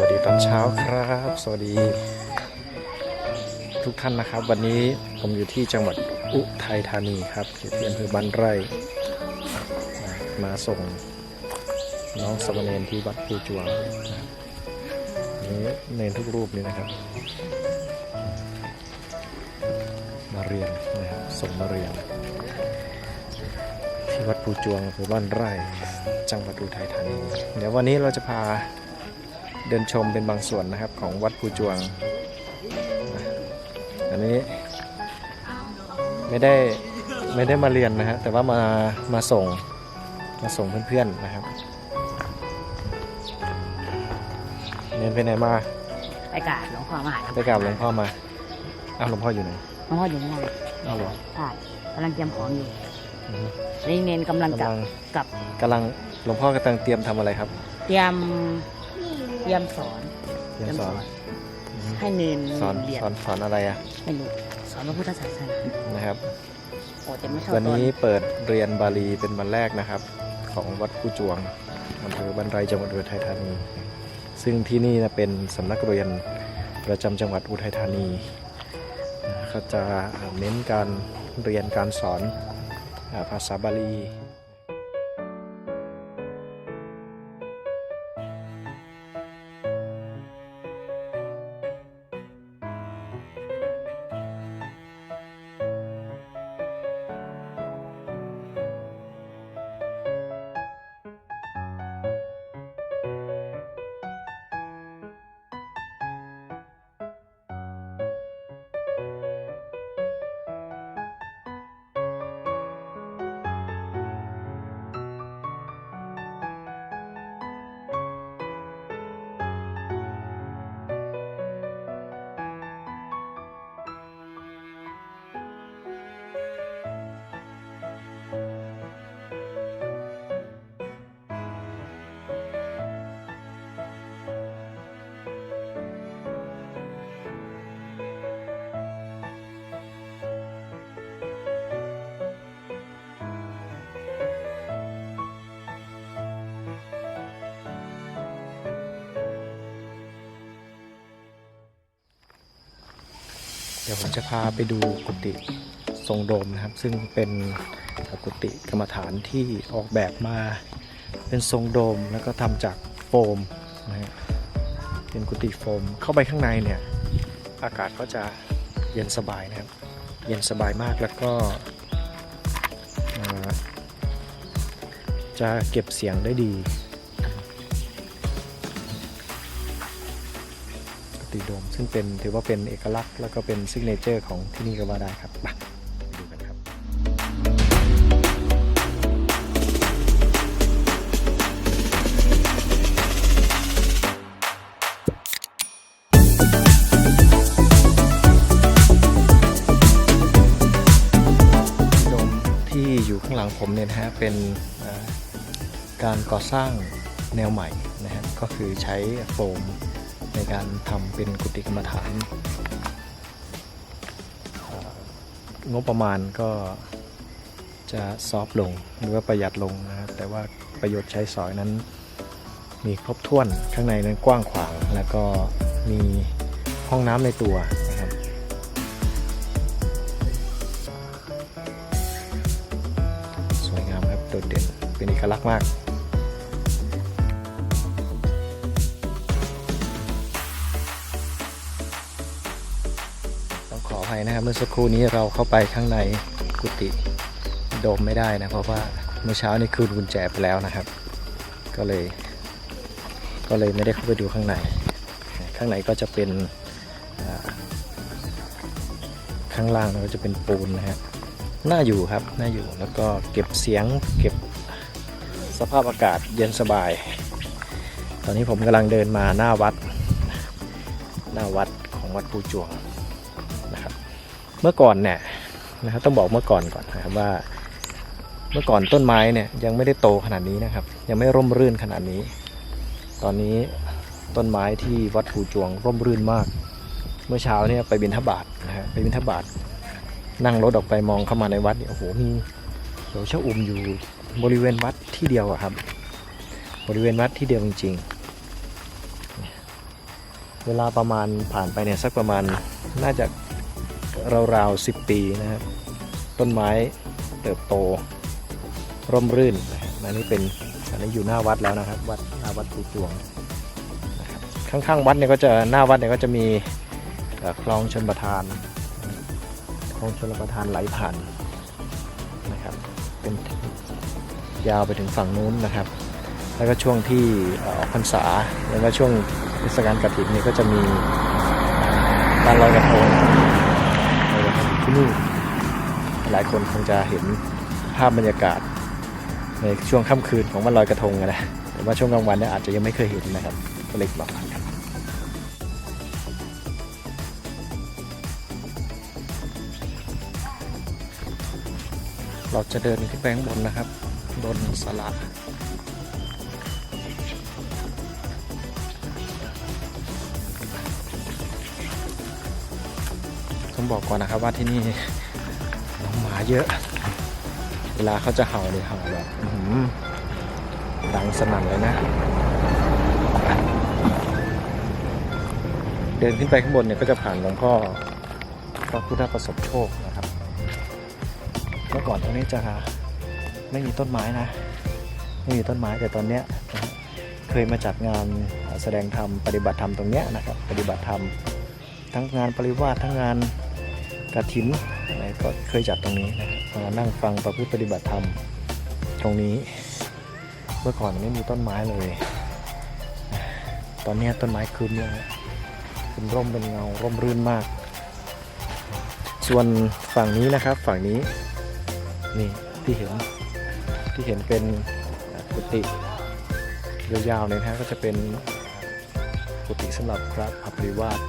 วัสดีตอนเช้าครับ สวัสดี ทุกท่านนะครับ วันนี้ผมอยู่ที่จังหวัดอุทัยธานีครับเขตอำเภอบ้านไร่ มาส่งน้องสมเณรที่วัดภูจวงนะครับนี่เนทุกรูปนี่นะครับ มาเรียนนะครับส่งมาเรียน ที่วัดภูจวงอำเภอบ้านไร่ จังหวัดอุทัยธานี เดี๋ยววันนี้เราจะพา เดินชมเป็นบางส่วนนะครับของวัดภูจวงนะอันนี้ไม่ได้ไม่ได้มาเรียนนะฮะแต่ว่ามามาส่งมาส่งเพื่อนๆนะครับเรียนไปไหนมาไปกราบหลวงพ่อมหาไปกราบหลวงพ่อมาอ้าวหลวงพ่ออยู่ไหนหลวงพ่ออยู่ข้างล่างอ้าวเหรอใช่กำลังเตรียมของอยู่อือฮึนี่เนนกำลังกกำลับลังกลับกำลังหลวงพ่อกำลังเตรียมทำอะไรครับ เตรียม เตรียมสอนเตรียมสอนอือฮึให้เนนสอนเรียนสอนสอนอะไรอะไม่รู้สอนพระพุทธศาสนานะครับโอ้จะไม่เข้าวันตอนนี้เปิดเรียนบาลีเป็นวันแรกนะครับ ของวัดผู้จวงอำเภอบันไรจังหวัดอุทัยธานี ซึ่งที่นี่นะเป็นสำนักเรียนประจำจังหวัดอุทัยธานีเขาจะเน้นการเรียนการสอนอาภาษาบาลี ดี๋ยวผมจะพาไปดูกุฏิทรงโดมนะครับ ซึ่งเป็นกุฏิกรรมฐานที่ออกแบบมาเป็นทรงโดมแล้วก็ทำจากโฟมนะฮะเป็นกุฏิโฟมเข้าไปข้างในเนี่ยอากาศก็จะเย็นสบายนะครับ เย็นสบายมากแล้วก็จะเก็บเสียงได้ดี กุฏิโดม ซึ่งเป็นถือว่าเป็นเอกลักษณ์ แล้วก็เป็นซิกเนเจอร์ของที่นี่ก็ว่าได้ครับมาไปดูกันครับโดมที่อยู่ข้างหลังผมเนี่ยนะฮะเป็นการก่อสร้างแนวใหม่นะฮะก็คือใช้โฟม ในการทำเป็นกุฏิกรรมฐาน งบประมาณก็จะซอฟลงหรือว่าประหยัดลงนะครับแต่ว่าประโยชน์ใช้สอยนั้นมีครบถ้วนข้างในนั้นกว้างขวาง แล้วก็มีห้องน้ำในตัวนะครับสวยงามครับโดดเด่นเป็นเอกลักษณ์มาก ภัยนะครับ เมื่อสักครู่นี้เราเข้าไปข้างในกุฏิโดมไม่ได้นะ เพราะว่าเมื่อเช้านี่คืนกุญแจไปแล้วนะครับ ก็เลย ก็เลยไม่ได้เข้าไปดูข้างใน ข้างในก็จะเป็นข้างล่างก็จะเป็นปูนนะฮะน่าอยู่ครับน่าอยู่แล้วก็เก็บเสียงเก็บสภาพอากาศเย็นสบาย ตอนนี้ผมกำลังเดินมาหน้าวัด หน้าวัดของวัดปูจวง เมื่อก่อนเนี่ยนะครับต้องบอกเมื่อก่อนก่อนนะครับว่า เมื่อก่อนต้นไม้เนี่ยยังไม่ได้โตขนาดนี้นะครับ ยังไม่ร่มรื่นขนาดนี้ ตอนนี้ต้นไม้ที่วัดปูจวงร่มรื่นมาก เมื่อเช้าเนี่ยไปบินทบาทนะฮะไปบินทบาทนั่งรถออกไปมองเข้ามาในวัดเนี่ยโอ้โหมีเขียวชะอุ่มอยู่บริเวณวัดที่เดียวอะครับ บริเวณวัดที่เดียวจริง ๆ เวลาประมาณผ่านไปเนี่ยสักประมาณน่าจะ ราวๆสิบปีนะครับต้นไม้เติบโต ร่มรื่นนะฮะอันนี้เป็นอันนี้อยู่หน้าวัดแล้วนะครับ วัดหน้าวัดปูจวงนะครับข้างๆวัดเนี่ยก็จะหน้าวัดเนี่ยก็จะมีคลองชนประทานคลองชนประทานไหลผ่านนะครับเป็นยาวไปถึงฝั่งนู้นนะครับ แล้วก็ช่วงที่ออกพรรษาแล้วก็ช่วงเทศกาลกฐินนี่ก็จะมีการลอยกระทงลอยกระ ที่นี่ หลายคนคงจะเห็นภาพบรรยากาศ ในช่วงค่ำคืนของวันลอยกระทงนะแต่ว่าช่วงกลางวันเนี่ยอาจจะยังไม่เคยเห็นนะครับก็เลยบอกกันเราจะเดินขึ้นไปข้างบนนะครับ บนศาลา ต้องบอกก่อนนะครับว่าที่นี่น้องหมาเยอะ เวลาเขาจะเห่าเนี่ยเห่าแบบดังสนั่นเลยนะ เดินขึ้นไปข้างบนเนี่ยก็จะผ่านหลวงพ่อพระพุทธประสบโชคนะครับ เมื่อก่อนตรงนี้จะไม่มีต้นไม้นะ ไม่มีต้นไม้แต่ตอนเนี้ยเคยมาจัดงานแสดงธรรมปฏิบัติธรรมตรงเนี้ยนะครับ ปฏิบัติธรรมทั้งงานปริวาสทั้งงาน กฐินอะไรก็เคยจัดตรงนี้นะครับมานั่งฟังประพฤติปฏิบัติธรรมตรงนี้ เมื่อก่อนไม่มีต้นไม้เลย ตอนนี้ต้นไม้คืนเลยเป็นร่มเป็นเงาร่มรื่นมาก ส่วนฝั่งนี้นะครับฝั่งนี้นี่ที่เห็นที่เห็นเป็นกุฏิยาวๆเลยนะฮะก็จะเป็นกุฏิสำหรับพระอภิวาส